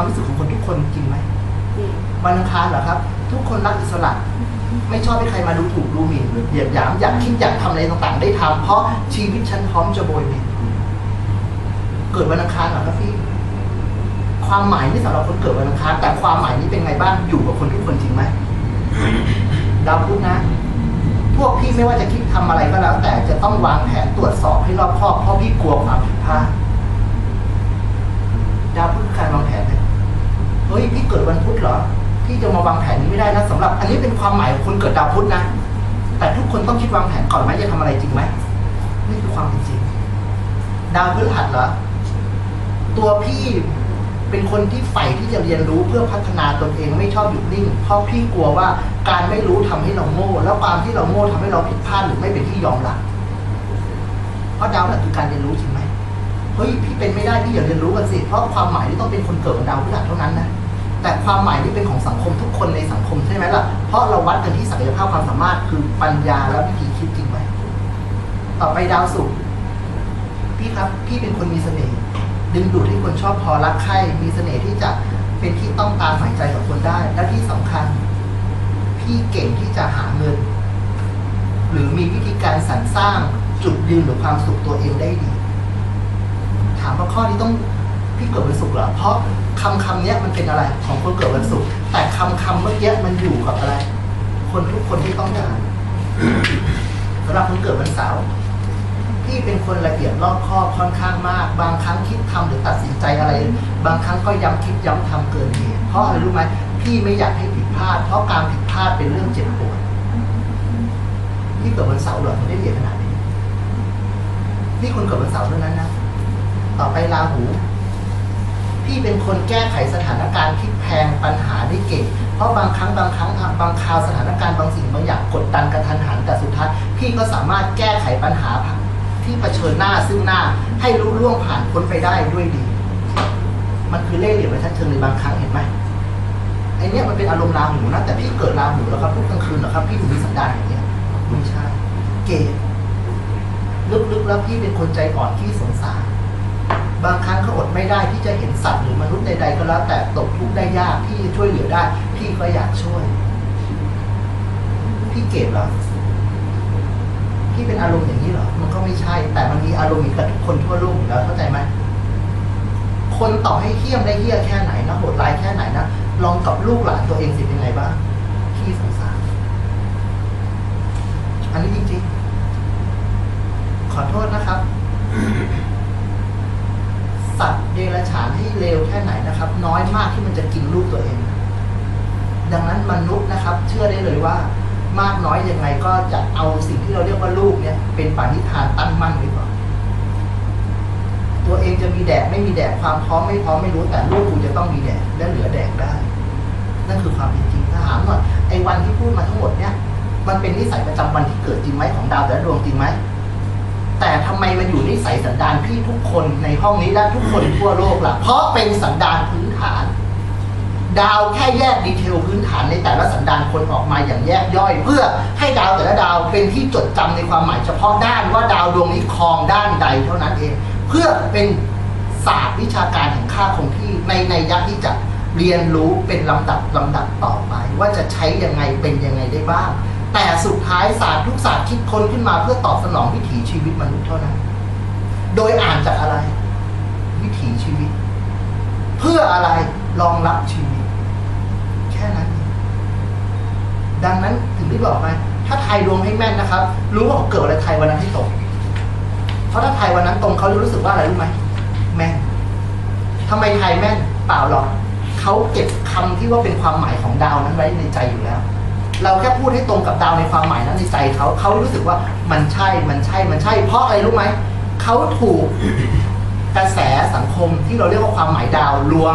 ความรู้สึกของคนทุกคนจริงไหมจริงวันอังคารเหรอครับ ทุกคนรักอิสระ ไม่ชอบให้ใครมาดูถูกดูหมิ่นหรือเหยียดหยามอยากคิดอยากทำอะไรต่างๆ ได้ทำเพราะชีวิตฉันพร้อมจะโบยบินเกิดวันอังคารเหรอครับพี่ความหมายนี่สำหรับคนเกิดวันอังคารแต่ความหมายนี้เป็นไงบ้างอยู่กับคนทุกคนจริงไหมดาวพุธนะ พวกพี่ไม่ว่าจะคิดทำอะไรก็แล้ว แต่จะต้องวางแผนตรวจสอบให้รอบคอบเพราะพี่กลัวความผิดพลาดดาวพุธคือการวางแผนเนี่ย เฮ้ยพี่เกิดวันพุธเหรอพี่จะมาวางแผนนี้ไม่ได้นะสำหรับ อันนี้เป็นความหมายคนเกิดดาวพุธนะแต่ทุกคนต้องคิดวางแผนก่อนไหมจะทำอะไรจริงไหมนี่คือความเป็นจริง ดาวพฤหัสเหรอตัวพี่เป็นคนที่ใฝ่ที่จะเรียนรู้เพื่อพัฒนาตนเองไม่ชอบหยุดนิ่ง เพราะพี่กลัวว่าการไม่รู้ทำให้เราโง่ แล้วความที่เราโง่ทำให้เราผิดพลาดหรือไม่เป็นที่ยอมรับเพราะดาวนั่นคือการเรียนรู้จริงไหม ฮ้ยพี่เป็นไม่ได้พี่อย่าเรียนรู้กันสิ เพราะความหมายนี่ต้องเป็นคนเกิดวันดาวพฤหัสเท่านั้นนะแต่ความหมายนี่เป็นของสังคมทุกคนในสังคมใช่ไหมล่ะ เพราะเราวัดกันที่ศักยภาพความสามารถคือปัญญาและวิธีคิดจริงไหมต่อไปดาวศุกร์พี่ครับพี่เป็นคนมีเสน่ห์ดึงดูดให้คนชอบพอรักใคร่มีเสน่ห์ที่จะเป็นที่ต้องตามหมายใจกับคนได้ และที่สำคัญ พี่เก่งที่จะหาเงิน หรือมีวิธีการสรรสร้างจุดยืนหรือความสุขตัวเองได้ดี ถามว่าข้อนี้ต้องพี่เกิดวันศุกร์เหรอ เพราะคำคำเนี้ยมันเป็นอะไรของคนเกิดวันศุกร์แต่คำคำเมื่อกี้มันอยู่กับอะไร คนทุกคนที่ต้องการสำหรับคนเกิดวันเสาร์พี่เป็นคนละเอียดรอบคอบค่อนข้างมาก บางครั้งคิดทำหรือตัดสินใจอะไร บางครั้งก็ย้ำคิดย้ำทำเกินเหตุเพราะอะไรรู้ไหมพี่ไม่อยากให้ผิดพลาด เพราะการผิดพลาดเป็นเรื่องเจ็บปวดพี่เกิดวันเสาร์เหรอถึงได้ละเอียดขนาดนี้นี่คนเกิดวันเสาร์เท่านั้นนะ ต่อไปราหู พี่เป็นคนแก้ไขสถานการณ์พลิกแพงปัญหาได้เก่ง เพราะบางครั้งบางครั้งบางคราวสถานการณ์บางสิ่งบางอย่างกดดันกระทันหันแต่สุดท้ายพี่ก็สามารถแก้ไขปัญหาที่เผชิญหน้าซึ่งหน้าให้รู้ล่วงผ่านพ้นไปได้ด้วยดี มันคือเล่ห์เหลี่ยมในชั้นเชิงในบางครั้งเห็นไหมไอเนี้ยมันเป็นอารมณ์ราหูนะแต่พี่เกิดราหูแล้วครับทุกกลางคืนเหรอครับพี่ถึงมีสันดานอย่างเงี้ยไม่ใช่เกย์ลึกๆแล้วพี่เป็นคนใจอ่อนที่สงสาร บางครั้งเขาอดไม่ได้ที่จะเห็นสัตว์หรือมนุษย์ใดๆก็แล้วแต่ตกทุกข์ได้ยากที่ช่วยเหลือได้ พี่ก็อยากช่วย พี่เกตเหรอพี่เป็นอารมณ์อย่างนี้เหรอ มันก็ไม่ใช่ แต่มันมีอารมณ์อีกับทุกคนทั่วโลกอยู่แล้วเข้าใจไหมคนต่อให้เฮี้ยมได้เฮี้ยแค่ไหนนะโหดร้ายแค่ไหนนะลองกับลูกหลานตัวเองสิเป็นไงบ้างพี่สงสารอันนี้จริงๆขอโทษนะครับ เดรัจฉานที่เลวแค่ไหนนะครับ น้อยมากที่มันจะกินลูกตัวเอง ดังนั้นมนุษย์นะครับ เชื่อได้เลยว่ามากน้อยยังไงก็จะเอาสิ่งที่เราเรียกว่าลูกเนี่ย เป็นปณิธานตั้งมั่นไว้ก่อนตัวเองจะมีแดกไม่มีแดกความพร้อมไม่พร้อมไม่รู้แต่ลูกกูจะต้องมีแดกและเหลือแดกได้ นั่นคือความเป็นจริงถ้าถามหน่อยไอ้วันที่พูดมาทั้งหมดเนี่ย มันเป็นนิสัยประจำวันที่เกิดจริงไหมของดาวแต่ละดวงจริงไหม แต่ทำไมมันอยู่นิสัยสันดานพี่ทุกคนในห้องนี้และทุกคนทั่วโลกล่ะ เพราะเป็นสันดานพื้นฐาน ดาวแค่แยกดีเทลพื้นฐานในแต่ละสันดานคนออกมาอย่างแยกย่อย เพื่อให้ดาวแต่ละดาวเป็นที่จดจำในความหมายเฉพาะด้านว่าดาวดวงนี้ครองด้านใดเท่านั้นเอง เพื่อเป็นศาสตร์วิชาการแห่งค่าคงที่ในในยะที่จะเรียนรู้เป็นลำดับลำดับต่อไป ว่าจะใช้ยังไงเป็นยังไงได้บ้าง แต่สุดท้ายศาสตร์ทุกศาสตร์คิดค้นขึ้นมาเพื่อตอบสนองวิถีชีวิตมนุษย์เท่านั้น โดยอ่านจากอะไร วิถีชีวิต เพื่ออะไรรองรับชีวิต แค่นั้นเองดังนั้นถึงได้บอกไปถ้าไทยดวงให้แม่นนะครับ รู้ว่าเขาเกิดอะไรไทยวันนั้นให้ตรงเพราะถ้าไทยวันนั้นตรงเขาจะรู้สึกว่าอะไรรู้ไหมแม่นทำไมไทยแม่นเปล่าหรอกเขาเก็บคำที่ว่าเป็นความหมายของดาวนั้นไว้ในใจอยู่แล้ว เราแค่พูดให้ตรงกับดาวในความหมายนั้นในใจเขาเขารู้สึกว่ามันใช่มันใช่มันใช่ เพราะอะไรรู้ไหมเขาถูกกระแสสังคมที่เราเรียกว่าความหมายดาวลวง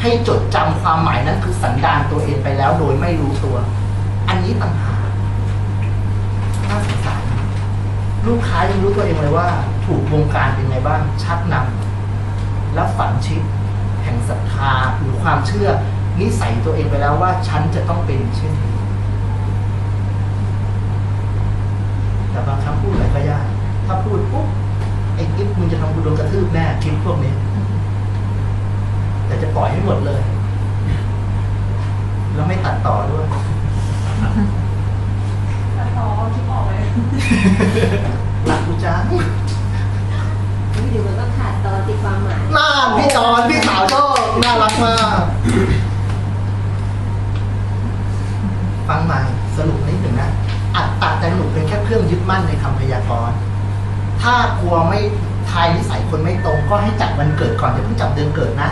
ให้จดจำความหมายนั้นคือสันดานตัวเองไปแล้วโดยไม่รู้ตัว อันนี้ต่างหากน่าสงสารลูกค้ายังรู้ตัวเองเลยว่า ถูกวงการเป็นไงบ้างชักนำและฝังชิปแห่งศรัทธาหรือความเชื่อนิสัยตัวเองไปแล้วว่าฉันจะต้องเป็นเช่นนี้ แต่บางครั้งพูดอะไรก็ยาก ถ้าพูดปุ๊บไอ้กิ๊บมึงจะทำกูโดนกระทืบแน่คลิปพวกนี้ แต่จะปล่อยให้หมดเลย แล้วไม่ตัดต่อด้วยแต่พอคิดออกเลยหลักกูจังอยู่มันก็ขาดตอนติดความหมายน่านพี่จอนพี่สาวชอบน่ารักมาก ฟังใหม่สรุปนิดหนึ่งนะ อัดตัดแต่หนุ เครื่องยึดมั่นในคำพยากรณ์ ถ้ากลัวไม่ทายนิสัยคนไม่ตรง ก็ให้จับวันเกิดก่อนอย่าเพิ่งจับเดือนเกิดนะ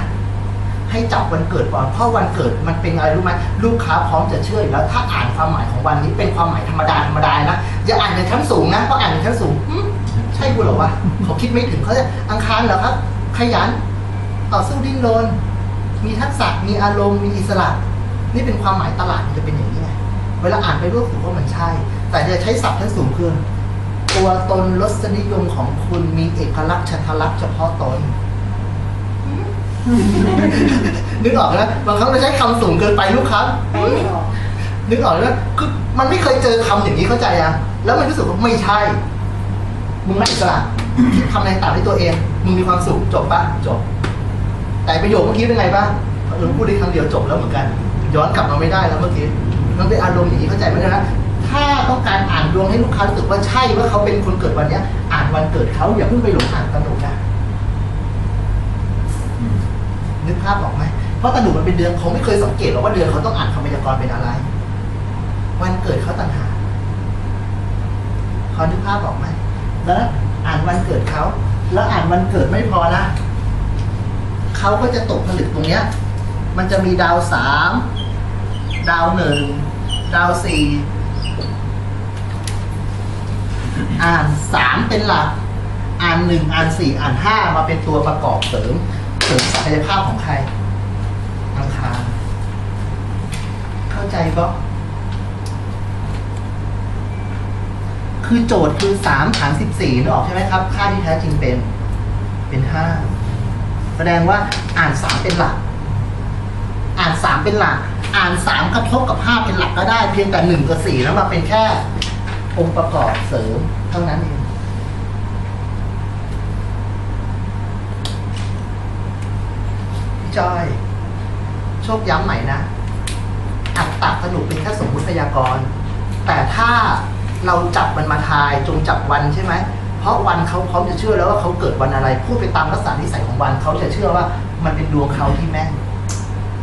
ให้จับวันเกิดก่อนเพราะวันเกิดมันเป็นอะไรรู้ไหมลูกค้าพร้อมจะเชื่อแล้ว ถ้าอ่านความหมายของวันนี้เป็นความหมายธรรมดาธรรมดานะอย่าอ่านในชั้นสูงนะเพราะอ่านในชั้นสูงใช่กูเหรอวะเขาคิดไม่ถึงเขาจะอังคารเหรอครับ ขยันต่อสู้ดิ้นรนมีทักษะมีอารมณ์มีอิสระ นี่เป็นความหมายตลาดมันจะเป็นอย่างนี้ไงเวลาอ่านไปรู้สึกว่ามันใช่ แต่จะใช้ศัพท์ชั้สูงคือตัวตนรสนิยมของคุณมีเอกลักษณ์ชัตลักษณ์เฉพาะตนนึกออกนะบางครั้งเราใช้คำสูงเกินไปลูกค้าแปลไม่ออกนึกออกแล้วคือมันไม่เคยเจอคำอย่างนี้เข้าใจยังแล้วมันรู้สึกว่าไม่ใช่ มึงไม่อิสระคิดทำอะไรต่างให้ตัวเอง มึงมีความสุขจบปะจบ แต่ประโยคเมื่อกี้เป็นไงบ้างเออพูดได้คำเดียวจบแล้วเหมือนกัน ย้อนกลับมาไม่ได้แล้วเมื่อกี้มันเป็นอารมณ์อย่างนี้เข้าใจไหมนะ ต้องการอ่านดวงให้ลูกค้ารู้สึกว่าใช่ว่าเขาเป็นคนเกิดวันเนี้ย อ่านวันเกิดเขาอย่าเพิ่งไปหลงอ่านตะหนุนะนึกภาพออกไหมเพราะตะหนุมันเป็นเดือนเขาไม่เคยสังเกตหรอกว่าเดือนเขาต้องอ่านคำพยากรณ์เป็นอะไร วันเกิดเขาต่างหากพอนึกภาพออกไหมแล้วอ่านวันเกิดเขาแล้วอ่านวันเกิดไม่พอนะเขาก็จะตกผลึกตรงเนี้ย มันจะมีดาวสาม ดาวหนึ่ง ดาวสี่ อ่านสามเป็นหลัก อ่านหนึ่งอ่านสี่อ่านห้ามาเป็นตัวประกอบเสริม เสริมศักยภาพของใครอังคารเข้าใจปะคือโจทย์คือสามฐานสิบสี่นึกออกใช่ไหมครับ ค่าที่แท้จริงเป็น เป็นห้าแสดงว่าอ่านสามเป็นหลัก อ่านสามเป็นหลัก อ่านสามกระทบกับห้าเป็นหลักก็ได้ เพียงแต่หนึ่งกับสี่แล้วมาเป็นแค่องค์ประกอบเสริม เท่านั้นเองพี่จอย โชคย้ำใหม่นะอัตตะสนุกเป็นแค่สมมุติพยากรณ์แต่ถ้าเราจับมันมาทายจงจับวันใช่ไหม เพราะวันเขาพร้อมจะเชื่อแล้วว่าเขาเกิดวันอะไร พูดไปตามลักษณะนิสัยของวันเขาจะเชื่อว่ามันเป็นดวงเขาที่แม่น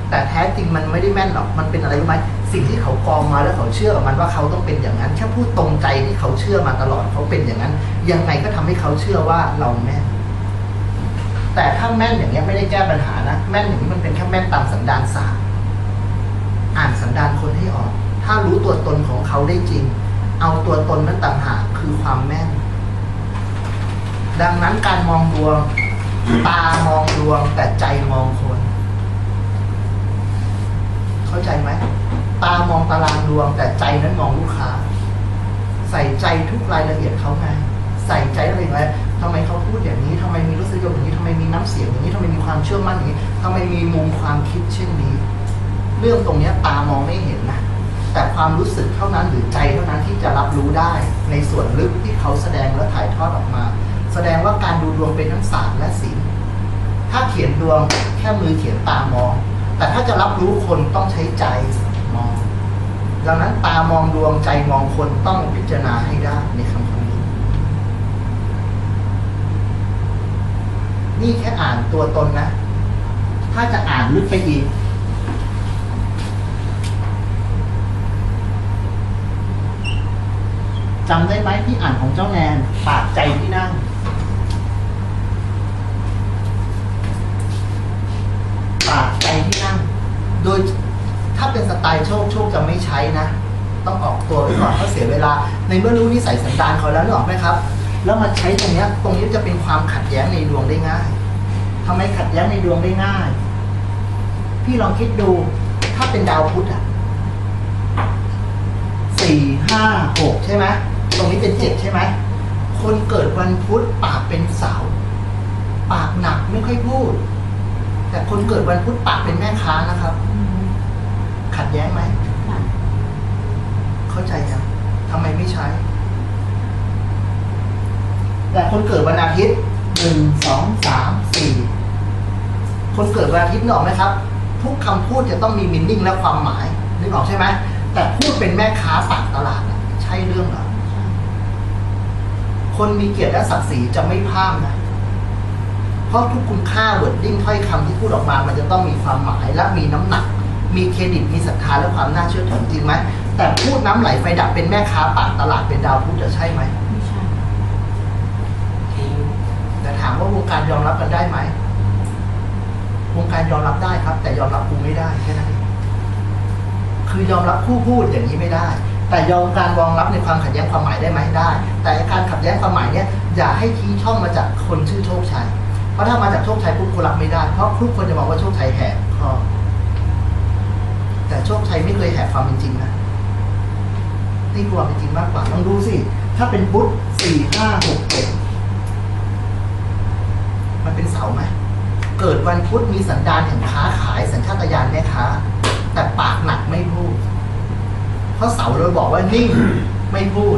แต่แท้จริงมันไม่ได้แม่นหรอก มันเป็นอะไรรู้ไหม สิ่งที่เขากองมาแล้วเขาเชื่อกับมันว่าเขาต้องเป็นอย่างนั้นแค่พูดตรงใจที่เขาเชื่อมาตลอดเขาเป็นอย่างนั้น ยังไงก็ทำให้เขาเชื่อว่าเราแม่นแต่ถ้าแม่นอย่างเงี้ยไม่ได้แก้ปัญหานะแม่นอย่างนี้มันเป็นแค่แม่นตามสันดานศาสตร์อ่านสันดานคนให้ออก ถ้ารู้ตัวตนของเขาได้จริง เอาตัวตนนั้นต่างหากคือความแม่น ดังนั้นการมองดวง ตามองดวงแต่ใจมองคน เข้าใจไหม ตามองตารางดวง แต่ใจนั้นมองลูกค้า ใส่ใจทุกรายละเอียดเขาไงใส่ใจอะไรไงทำไมเขาพูดอย่างนี้ทำไมมีรสนิยมอย่างนี้ทำไมมีน้ำเสียงอย่างนี้ทำไมมีความเชื่อมั่นอย่างนี้ทำไมมีมุมความคิดเช่นนี้ เรื่องตรงเนี้ตามองไม่เห็นนะแต่ความรู้สึกเท่านั้นหรือใจเท่านั้นที่จะรับรู้ได้ ในส่วนลึกที่เขาแสดงและถ่ายทอดออกมา แสดงว่าการดูดวงเป็นทั้งศาสตร์และศิลป์ถ้าเขียนดวงแค่มือเขียนตามอง แต่ถ้าจะรับรู้คนต้องใช้ใจ ดังนั้นตามองดวงใจมองคนต้องพิจารณาให้ได้ในคำคำนี้ นี่แค่อ่านตัวตนนะ ถ้าจะอ่านลึกไปอีก จำได้ไหมที่อ่านของเจ้าแนนปากใจที่นั่งปากใจที่นั่ง โดย ถ้าเป็นสไตล์โชคโชคจะไม่ใช้นะ ต้องออกตัวไว้ก่อนเพราะเสียเวลา ในเมื่อรู้นิสัยสันดานเขาแล้วนึกออกไหมครับ แล้วมันใช้ตรงนี้ตรงนี้จะเป็นความขัดแย้งในดวงได้ง่ายทำไมขัดแย้งในดวงได้ง่าย พี่ลองคิดดูถ้าเป็นดาวพุธอะสี่ห้าหกใช่ไหมตรงนี้เป็นเจ็ดใช่ไหมคนเกิดวันพุธปากเป็นเสาปากหนักไม่ค่อยพูด แต่คนเกิดวันพุธปากเป็นแม่ค้านะครับ ขัดแย้งไหมค่ะเข้าใจยังทำไมไม่ใช้ แต่คนเกิดวันอาทิตย์หนึ่งสองสามสี่คนเกิดวันอาทิตย์นึกออกไหมครับ ทุกคำพูดจะต้องมีมินนิ่งและความหมายนึกออกใช่ไหมแต่พูดเป็นแม่ค้าปากตลาดอะใช่เรื่องเหรอคนมีเกียรติและศักดิ์ศรีจะไม่พลาดนะ เพราะทุกคุณค่าเวิร์ดดิ้งถ้อยคำที่พูดออกมา มันจะต้องมีความหมายและมีน้ำหนัก มีเครดิตมีศรัทธาและความน่าเชื่อถือจริงไหมแต่พูดน้ำไหลไฟดับเป็นแม่ค้าปากตลาดเป็นดาวพูดจะใช่ไหมไม่ใช่แต่ถามว่าวงการยอมรับกันได้ไหมวงการยอมรับได้ครับ แต่ยอมรับกูไม่ได้แค่นั้นคือยอมรับผู้พูดอย่างนี้ไม่ได้ แต่ยอมการยอมรับในความขัดแย้งความหมายได้ไหมได้ แต่การขัดแย้งความหมายเนี่ยอย่าให้ชี้ช่องมาจากคนชื่อโชคชัยเพราะถ้ามาจากโชคชัยปุ๊บกูรับไม่ได้เพราะทุกคนจะมองว่าโชคชัยแหกข้อ แต่โชคชัยไม่เคยแหกความเป็นจริงนะนี่คือควเป็นจริงมากกว่าลองดูสิ ถ้าเป็นพุทธสี่ห้าหกเจ็ดมันเป็นเสาไหมเกิดวันพุธมีสันดานแห่งค้าขายสัญชาตญาณแม่ค้า แต่ปากหนักไม่พูด เพราะเสาเราบอกว่านิ่งไม่พูด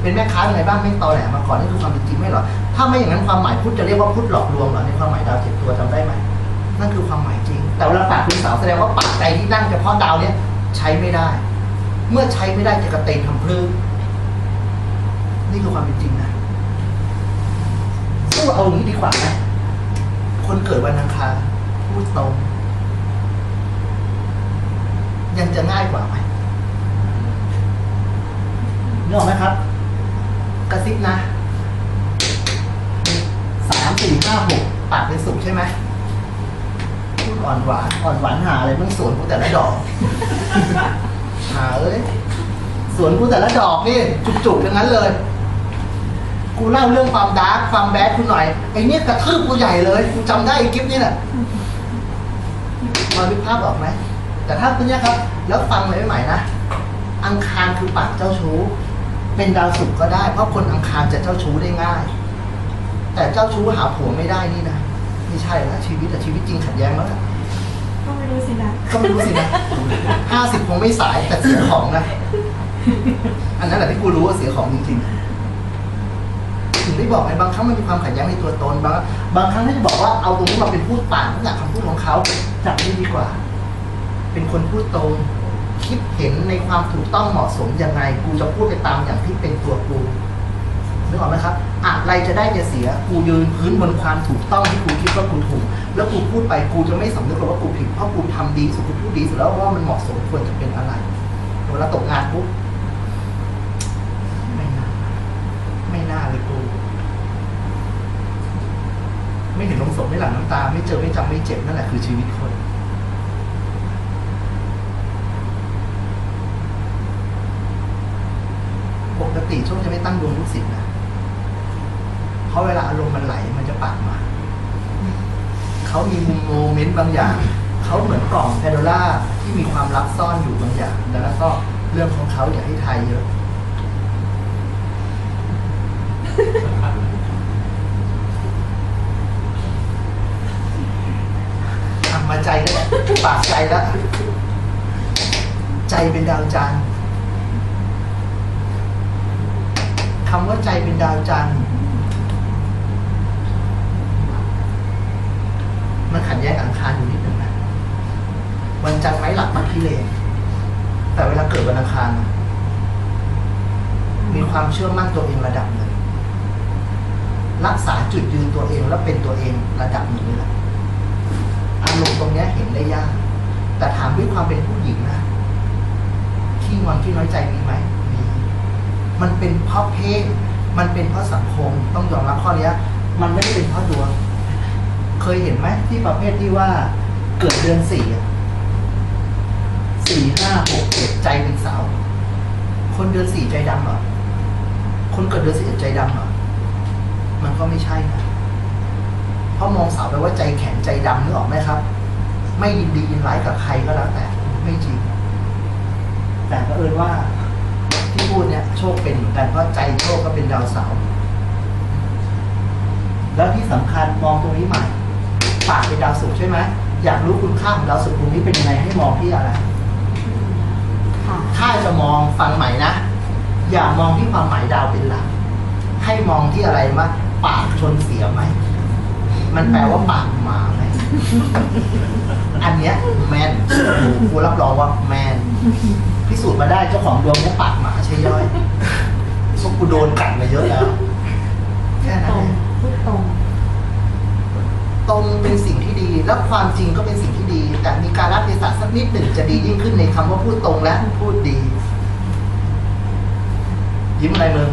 เป็นแม่ค้ายังไงบ้างไม่ตอแหลมาก่อนนี่คือความเป็นจริงไมเหรอถ้าไม่อย่างนั้นความหมายพุทธจะเรียกว่าพุทธหลอกลวงหรอในความหมายดาวเจ็ดตัวจำได้ไหม นั่นคือความหมายจริง แต่เวลาปากเป็นเสาแสดงว่าปากใจที่นั่งเฉพาะดาวเนี้ยใช้ไม่ได้ เมื่อใช้ไม่ได้จะกระเตงทำพลื้นี่คือความเป็นจริงนะสู้เอาอย่างนี้ดีกว่านะ คนเกิดวันอังคารพูดตรงยังจะง่ายกว่าไหมนึกออกไหมครับ กระซิบนะสามสี่ห้าหกปากเป็นสุขใช่ไหม อ่อนหวานอ่อนหวานหาอะไรมึงสวนกูแต่ละดอก หาเอ้ยสวนกูแต่ละดอกนี่จุกๆอย่างนั้นเลย กูเล่าเรื่องความดาร์กความแบดกูหน่อยไอ้เนี่ยกระทืบกูใหญ่เลยกูจำได้ไอ้กิฟนี่แหละมาวิภาพออกไหมแต่ถ้าตัวเนี้ยครับ แล้วฟังไว้ใหม่นะอังคารคือปากเจ้าชู้ เป็นดาวศุกร์ก็ได้ เพราะคนอังคารจะเจ้าชู้ได้ง่าย แต่เจ้าชู้หาผัวไม่ได้นี่นะ ไม่ใช่แล้วชีวิตแต่ชีวิตจริงขัดแย้งแล้วนะก็ไม่รู้สินะก็ไม่รู้สินะห้าสิบคงไม่สายแต่เสียของนะ อันนั้นแหละที่กูรู้ว่าเสียของจริงๆถึงได้บอกไงบางครั้งมันมีความขัดแย้งในตัวตนบางบางครั้งที่จะบอกว่าเอาตรงนี้มาเป็นพูดป่านทุกอย่างคำพูดของเขาจับได้ดีกว่า เป็นคนพูดตรงคิดเห็นในความถูกต้องเหมาะสมยังไง กูจะพูดไปตามอย่างที่เป็นตัวกู นึกออกไหมครับอะไรจะได้จะเสียกูยืนพื้นบนความถูกต้องที่กูคิดว่ากูถูก แล้วกูพูดไปกูจะไม่สำนึกหรอกว่ากูผิดเพราะกูทำดีสุดกูพูดดีสุดแล้วว่ามันเหมาะสมควรจะเป็นอะไรเวลาตกงานปุ๊บไม่น่าไม่น่าเลยกูไม่เห็นลงศพไม่หลั่งน้ำตา ไม่เจอไม่จำไม่เจ็บนั่นแหละคือชีวิตคนปกติโชคจะไม่ตั้งดวงลูกศิษย์นะ ราะเวลาอารมณ์มันไหลมันจะปากมา เขามีมุมโมเมนต์บางอย่าง เขาเหมือนกล่องแพนโดล่าที่มีความลับซ่อนอยู่บางอย่าง แล้วก็เรื่องของเขาอย่าให้ทายเยอะอะมาใจแล้วปากใจแล้ว ใจเป็นดาวจันทร์คำว่าใจเป็นดาวจันทร์ มันขัดแย้งอังคารอยู่นิดหนึ่งนะวันจันทร์ไม้หลักมันพิเรนแต่เวลาเกิดวันอังคารมีความเชื่อมั่นตัวเองระดับหนึ่งรักษาจุดยืนตัวเองและเป็นตัวเองระดับหนึ่งนี่แหละอารมณ์ตรงนี้เห็นได้ยาก แต่ถามด้วยความเป็นผู้หญิงนะที่งอนที่น้อยใจมีไหมมีมันเป็นเพราะเพศมันเป็นเพราะสังคมต้องยอมรับข้อนี้มันไม่ได้เป็นเพราะดวง เคยเห็นไหมที่ประเภทที่ว่าเกิดเดือนสี่สี่ห้าหกเจ็ดใจเป็นสาว คนเดือนสี่ใจดำเหรอคนเกิดเดือนสี่ใจดำเหรอมันก็ไม่ใช่นะเพราะมองสาวแปลว่าใจแข็งใจดำนึกออกไหมครับ ไม่ยินดียินร้ายกับใครก็แล้วแต่ไม่จริง แต่ก็เอินว่าที่พูดเนี่ยโชคเป็นเหมือนกันเพราะใจโชคก็เป็นดาวเสาร์แล้วที่สำคัญมองตรงนี้ใหม่ ปากเป็นดาวศุกร์ใช่ไหมอยากรู้คุณค่าของดาวศุกร์ตรงนี้เป็นยังไงให้มองที่อะไรค่ะถ้าจะมองฟังใหม่นะ อย่ามองที่ความหมายดาวเป็นหลัก ให้มองที่อะไรมาปากชนเสียไหมเวมันแปลว่าปากหมาไหมอันเนี้ยแมนกูรับรองว่าแมนพิสูจน์มาได้เจ้าของดวงเนี้ยปากหมาใช่ย่อยพวกกูโดนกัดมาเยอะแล้วแค่ตนั้นรงเองพูดตรง ตรงเป็นสิ่งที่ดี และความจริงก็เป็นสิ่งที่ดี แต่มีการรับเทศะสักนิดหนึ่งจะดียิ่งขึ้นในคำว่าพูดตรงและพูดดี ยิ้มอะไรมึง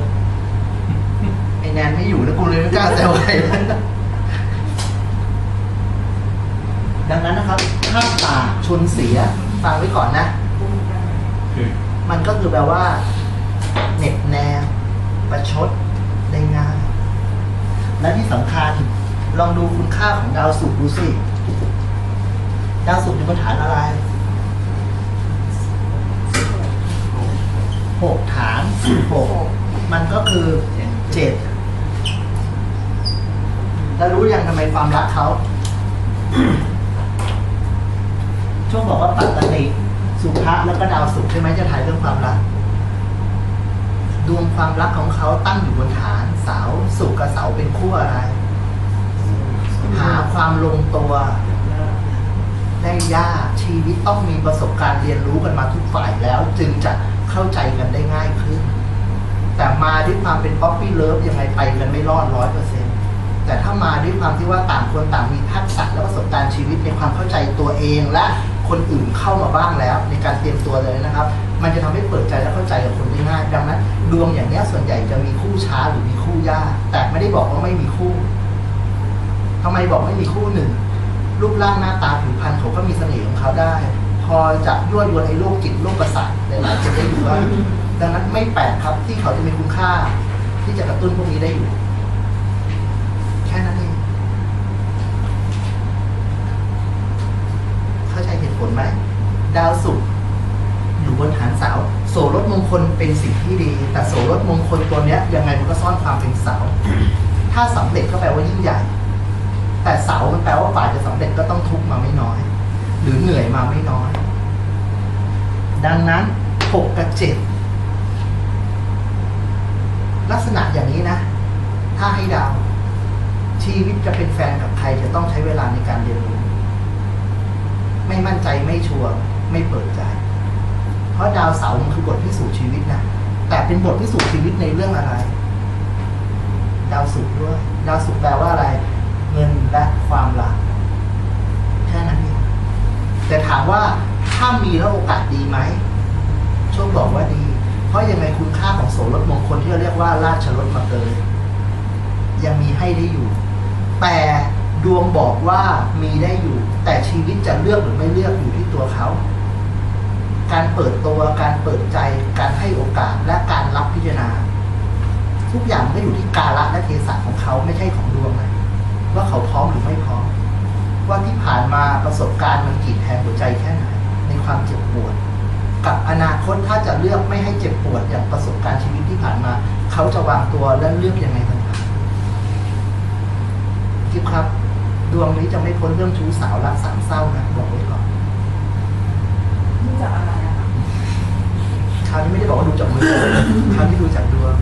ไอแนนไม่อยู่แล้วกูเลยไม่กล้าแซวใครเลยดังนั้นนะครับถ้าปากชนเสียฟังไว้ก่อนนะ มันก็คือแปลว่าเหน็บแนมประชดได้ง่ายและที่สำคัญ ลองดูคุณค่าของดาวศุกร์ดูสิดาวศุกร์อยู่บนฐานอะไรหกฐานหกมันก็คือเจ็ดแล้วรู้ยังทำไมความรักเขาช่วงบอกว่าปัตตานีสุภะแล้วก็ดาวศุกร์ใช่ไหมจะถ่ายเรื่องความรักดวงความรักของเขาตั้งอยู่บนฐานเสาศุกร์กับเสาเป็นคู่อะไร หาความลงตัว ได้ยากชีวิตต้องมีประสบการณ์เรียนรู้กันมาทุกฝ่ายแล้ว จึงจะเข้าใจกันได้ง่ายขึ้น แต่มาด้วยความเป็นป๊อปปี้เลิฟยังไงไปกันไม่รอดร้อยเปอร์เซ็นต์แต่ถ้ามาด้วยความที่ว่าต่างคนต่างมีทักษะและประสบการณ์ชีวิตในความเข้าใจตัวเองและคนอื่นเข้ามาบ้างแล้ว ในการเตรียมตัวเลยนะครับ มันจะทำให้เปิดใจและเข้าใจกับคนได้ง่ายดังนั้น ดวงอย่างนี้ส่วนใหญ่จะมีคู่ช้าหรือมีคู่ยากแต่ไม่ได้บอกว่าไม่มีคู่ ทำไมบอกไม่มีคู่หนึ่ง รูปร่างหน้าตาผิวพรรณเขาก็มีเสน่ห์ของเขาได้ พอจะยั่วยวนไอ้โรคจิตโรคประสาทหลายๆคนได้อยู่ว่าดังนั้นไม่แปลกครับที่เขาจะมีคุณค่า ที่จะกระตุ้นพวกนี้ได้อยู่ แค่นั้นเองเข้าใจเหตุผลไหมดาวศุกร์อยู่บนฐานเสาโสรถมงคลเป็นสิ่งที่ดี แต่โสรถมงคลตัวเนี้ยยังไงมันก็ซ่อนความเป็นเสาถ้าสำเร็จก็แปลว่ายิ่งใหญ่ แต่เสามันแปลว่าฝ่ายจะสำเร็จก็ต้องทุกข์มาไม่น้อย หรือเหนื่อยมาไม่น้อย ดังนั้นหกกับเจ็ดลักษณะอย่างนี้นะ ถ้าให้ดาว ชีวิตจะเป็นแฟนกับใครจะต้องใช้เวลาในการเรียนรู้ ไม่มั่นใจไม่ชัวร์ไม่เปิดใจ เพราะดาวเสาร์มันคือบทพิสูจน์ชีวิตนะ แต่เป็นบทพิสูจน์ชีวิตในเรื่องอะไร ดาวศุกร์ด้วย ดาวศุกร์แปลว่าอะไร เงินและความรักแค่นั้นเองแต่ถามว่าถ้ามีแล้วโอกาสดีไหมโชคบอกว่าดี เพราะยังไงคุณค่าของโสรถมงคลที่เราเรียกว่าราชรถมาเกินยังมีให้ได้อยู่ แต่ดวงบอกว่ามีได้อยู่ แต่ชีวิตจะเลือกหรือไม่เลือกอยู่ที่ตัวเขา การเปิดตัวการเปิดใจ การให้โอกาสและการรับพิจารณา ทุกอย่างก็อยู่ที่กาละและเทศะของเขาไม่ใช่ของดวงนะ ว่าเขาพร้อมหรือไม่พร้อม ว่าที่ผ่านมาประสบการณ์มันกรีดแทงหัวใจแค่ไหนในความเจ็บปวด กับอนาคตถ้าจะเลือกไม่ให้เจ็บปวดอย่างประสบการณ์ชีวิตที่ผ่านมา เขาจะวางตัวและเลือกยังไงต่างหากทิพย์ครับ ดวงนี้จะไม่พ้นเรื่องชู้สาวรักสามเศร้านะบอกไว้ก่อนรู้จักอะไรอะคะคราวนี้ไม่ได้บอกว่าดูจากมือคราวนี้ดูจากดวง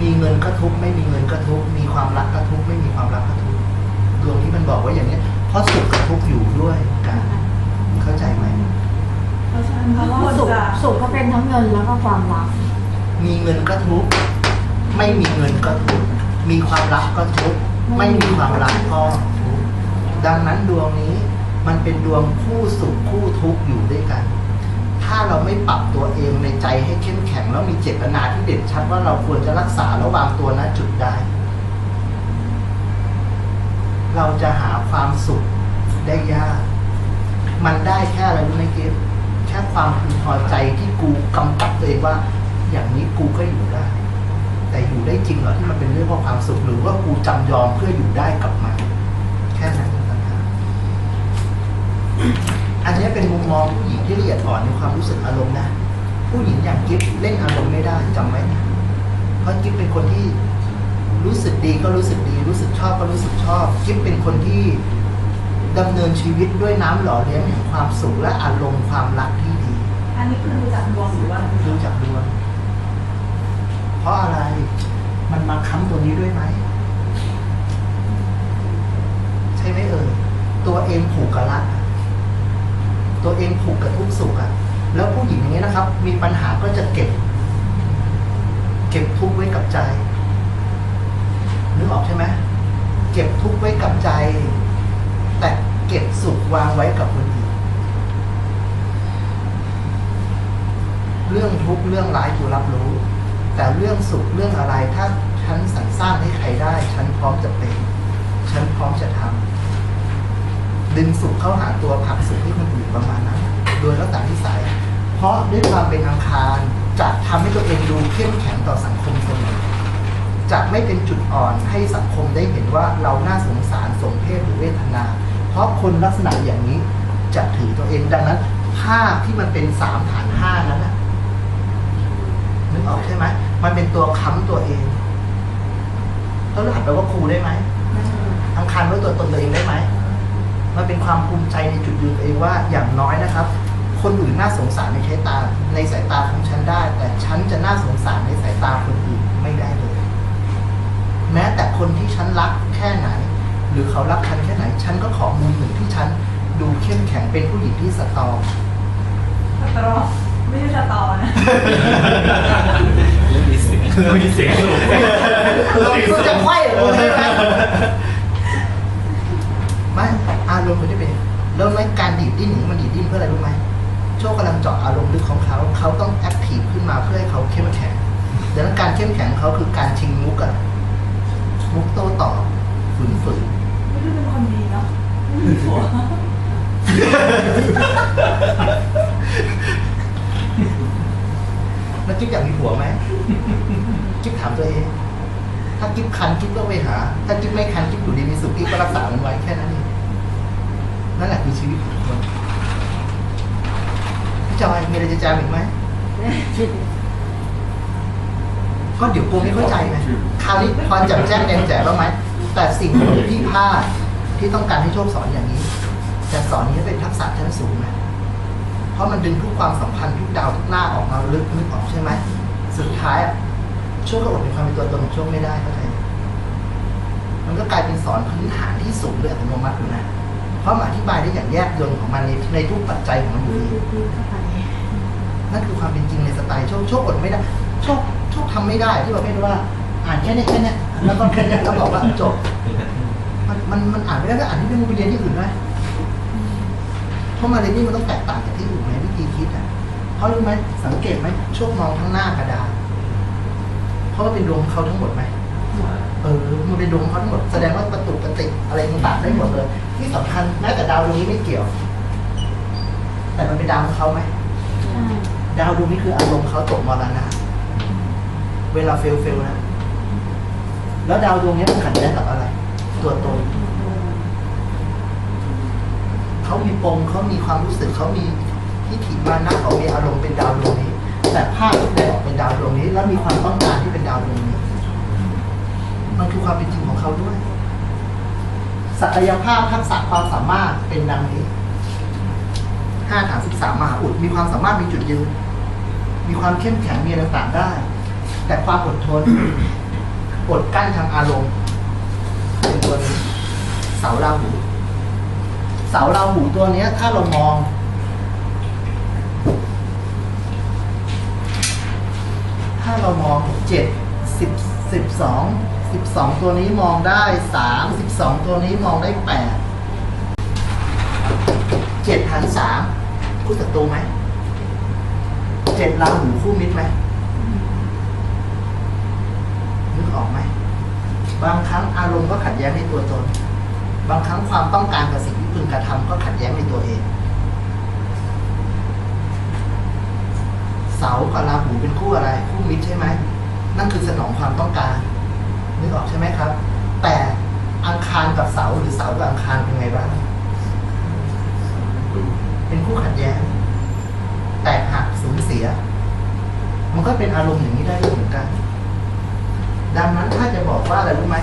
มีเงินก็ทุกข์ไม่มีเงินก็ทุกข์มีความรักก็ทุกข์ไม่มีความรักก็ทุกข์ดวงที่มันบอกว่าอย่างเนี้ยเพราะสุขกับทุกข์อยู่ด้วยกันเข้าใจไหมเพราะฉะนั้นเพทุราะกว่าคนสุขจะสุขก็เป็นทั้งเงินแล้วก็ความรัก มีเงินก็ทุกข์ไม่มีเงินก็ทุกข์มีความรักก็ทุกข์ไม่มีความรักก็ทุกข์ดังนั้นดวงนี้มันเป็นดวงคู่สุขคู่ทุกข์อยู่ด้วยกัน ถ้าเราไม่ปรับตัวเองในใจให้เข้มแข็งแล้วมีเจตนาที่เด่นชัดว่าเราควรจะรักษาและวางตัวณจุดได้เราจะหาความสุขได้ยาก มันได้แค่อะไรรู้ไหมเกฟแค่ความพึงพอใจที่กูกำกับตัวเองว่า อย่างนี้กูก็อยู่ได้ แต่อยู่ได้จริงเหรอที่มันเป็นเรื่องของความสุขหรือว่ากูจำยอมเพื่ออยู่ได้กับมันแค่นั้นเองต่างหากอันนี้เป็นมุมมอง ที่ละเอียดอ่อนในความรู้สึกอารมณ์นะ ผู้หญิงอย่างกิฟเล่นอารมณ์ไม่ได้จำไว้นะเพราะกิฟเป็นคนที่รู้สึกดีก็รู้สึกดี รู้สึกชอบก็รู้สึกชอบ กิฟเป็นคนที่ดำเนินชีวิตด้วยน้ำหล่อเลี้ยงแห่งความสุขและอารมณ์ความรักที่ดี อันนี้คือดูจากดวงหรือว่าดูจากดวงเพราะอะไรมันมาค้ำตัวนี้ด้วยไหมช่ไหมเอ่ยตัวเองผูกกับรักอะ ตัวเองผูกกับทุกสุขอะแล้วผู้หญิงอย่างนี้นะครับ มีปัญหาก็จะเก็บ เก็บทุกไว้กับใจนึกออกใช่ไหมเก็บทุกไว้กับใจ แต่เก็บสุขวางไว้กับคนอื่นเรื่องทุกเรื่องร้ายกูรับรู้ แต่เรื่องสุขเรื่องอะไรถ้าฉันสรรสร้างให้ใครได้ ฉันพร้อมจะเป็น ฉันพร้อมจะทำ ดึงสุขเข้าหาตัวผักสุขให้คนอื่ประมาณนั้น โดยลักษณะนิสัย เพราะด้วยความเป็นอังคารจะทำให้ตัวเองดูเข้มแข็งต่อสังคมเสมอจะไม่เป็นจุดอ่อนให้สังคมได้เห็นว่าเราน่าสงสารสมเพศหรือเวทนา เพราะคนลักษณะอย่างนี้จะถือตัวเองดังนั้นภาพที่มันเป็นสามฐานห้านั้นนะนึกออกใช่ไหมมันเป็นตัวค้ำตัวเองแล้วรหัสแปลว่าครูได้ไหมอังคารไว้ตัวตนตัวเองได้ไหม มันเป็นความภูมิใจในจุดยืนตัวเองว่าอย่างน้อยนะครับ คนอื่นน่าสงสารในสายตาในสายตาของฉันได้ แต่ฉันจะน่าสงสารในสายตาคนอื่นไม่ได้เลย แม้แต่คนที่ฉันรักแค่ไหน หรือเขารักฉันแค่ไหน ฉันก็ขอมุมหนึ่งที่ฉันดูเข้มแข็งเป็นผู้หญิงที่สตรองสตรอไม่ใช่สตอนะไม่มีเสียงไม่มีเสียงเราจะไขว้เลยใช่ไหมไม่ อารมณ์เขาจะเป็นแล้วไม่การดีดดิ้นอย่างนี้มันดีดดิ้นเพื่ออะไรรู้ไหมโชคกำลังเจาะอารมณ์ลึกของเขา เขาต้องแอคทีฟขึ้นมาเพื่อให้เขาเข้มแข็งดังนั้นการเข้มแข็งของเขาคือการชิงมุกอะมุกโต้ตอบฝืนฝืนไม่ได้เป็นคนดีเนาะไม่มีผัวแล้วจิ๊บอยากมีผัวไหมจิ๊บถามตัวเอง ถ้าจิ๊บคันจิ๊บก็ไปหา ถ้าจิ๊บไม่คันจิ๊บอยู่ดีมีสุขจิ๊บก็รักษามันไว้แค่นั้นเอง นั่นแหละคือชีวิตของคนพี่จอยมีอะไรจะแจมอีกไหม ก็เดี๋ยวกลัวไม่เข้าใจไงคราวนี้พอจับแจ้งแดงแจ๋บ้างไหม แต่สิ่งที่พลาดที่ต้องการให้โชคสอนอย่างนี้ แต่สอนนี้เป็นทักษะชั้นสูงนะเพราะมันดึงทุกความสัมพันธ์ทุกดาวทุกหน้าออกมาลึกนึกออกใช่ไหม สุดท้ายอะโชคก็อดเป็นความเป็นตัวตนของโชคไม่ได้เข้าใจไหมมันก็กลายเป็นสอนพื้นฐานที่สูงด้วยอัตโนมัติอยู่นะเพ ราะมันอธิบายได้อย่างแยบยลของมันในในทุกปัจจัยของมันอยู่ดีนั่นคือความเป็นจริงในสไตล์โชคโชคอดไม่ได้โชคโชคทำไม่ได้ที่ประเภทว่า อ่านแค่เนี้ยแค่เนี้ยแล้วก็แค่เนี้ยแล้วบอกว่าจบมันมันมันอ่านไม่ได้ก็อ่านที่ไม่รู้ไปเรียนที่อื่นได้เพราะมาเรียนนี่มันต้องแตกต่างจากที่อื่นในวิธีคิดอะเพราะรู้ไหมสังเกตไหมโชคมองข้างหน้ากระดาษเพราะว่าเป็นดวงของเขาทั้งหมดไหมเออมันเป็นดวงของเขาทั้งหมดแสดงว่าประ ตูกติอะไรต่างๆได้หมดเลย ที่สำคัญแม้แต่ดาวดวงนี้ไม่เกี่ยว แต่มันเป็นดาวของเขาไหมดาวดวงนี้คืออารมณ์เขาตกมรณะเวลาเฟลเฟลนะแล้วดาวดวงนี้มันขัดแย้งกับอะไร ตัวตนเขามีปมเขามีความรู้สึกเขามีทิฏฐิมานะเขามีอารมณ์เป็นดาวดวงนี้ แต่ภาพที่แสดงออกเป็นดาวดวงนี้ แล้วมีความต้องการที่เป็นดาวดวงนี้ มันคือความเป็นจริงของเขาด้วย ศักยภาพทักษะความสามารถเป็นดังนี้ห้าฐานสิบสามมหาอุดมีความสามารถมีจุดยืน มีความเข้มแข็งมีอะไรต่างได้ แต่ความอดทนอดกั้นทางอารมณ์เป็นตัวนี้เสาราหูเสาราหูตัวเนี้ย ถ้าเรามอง ถ้าเรามองเจ็ดสิบสิบสอง สิบสองตัวนี้มองได้สามสิบสองตัวนี้มองได้แปดเจ็ดหันสามคู่ศัตรูไหมเจ็ดราหูคู่มิตรไหมนึกออกไหม บางครั้งอารมณ์ก็ขัดแย้งในตัวตน บางครั้งความต้องการกับสิ่งที่พึงกระทำก็ขัดแย้งในตัวเองเสากับราหูเป็นคู่อะไร คู่มิตรใช่ไหม นั่นคือสนองความต้องการ นึกออกใช่ไหมครับ แต่อังคารกับเสาหรือเสากับอังคารเป็นไงบ้าง เป็นคู่ขัดแย้ง แตกหักสูญเสีย มันก็เป็นอารมณ์อย่างนี้ได้ด้วยเหมือนกัน ดังนั้นถ้าจะบอกว่าอะไรรู้ไหม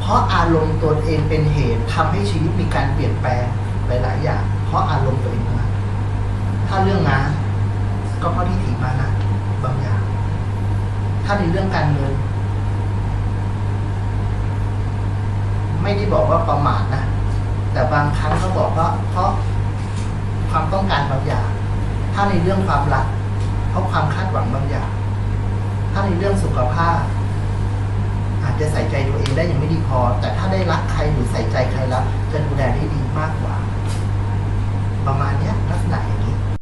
เพราะอารมณ์ตัวเองเป็นเหตุทำให้ชีวิตมีการเปลี่ยนแปลงหลาย ๆ อย่าง เพราะอารมณ์ตัวเองมาถ้าเรื่องงานก็เพราะที่ถีมานะบางอย่าง ถ้าในเรื่องการเงิน ไม่ได้บอกว่าประมาทนะ แต่บางครั้งเขาบอกว่าเพราะความต้องการบางอย่าง ถ้าในเรื่องความรักเพราะความคาดหวังบางอย่าง ถ้าในเรื่องสุขภาพ อาจจะใส่ใจตัวเองได้ยังไม่ดีพอ แต่ถ้าได้รักใครหรือใส่ใจใครแล้วจะดูแลได้ดีมากกว่า ประมาณนี้ลักษณะ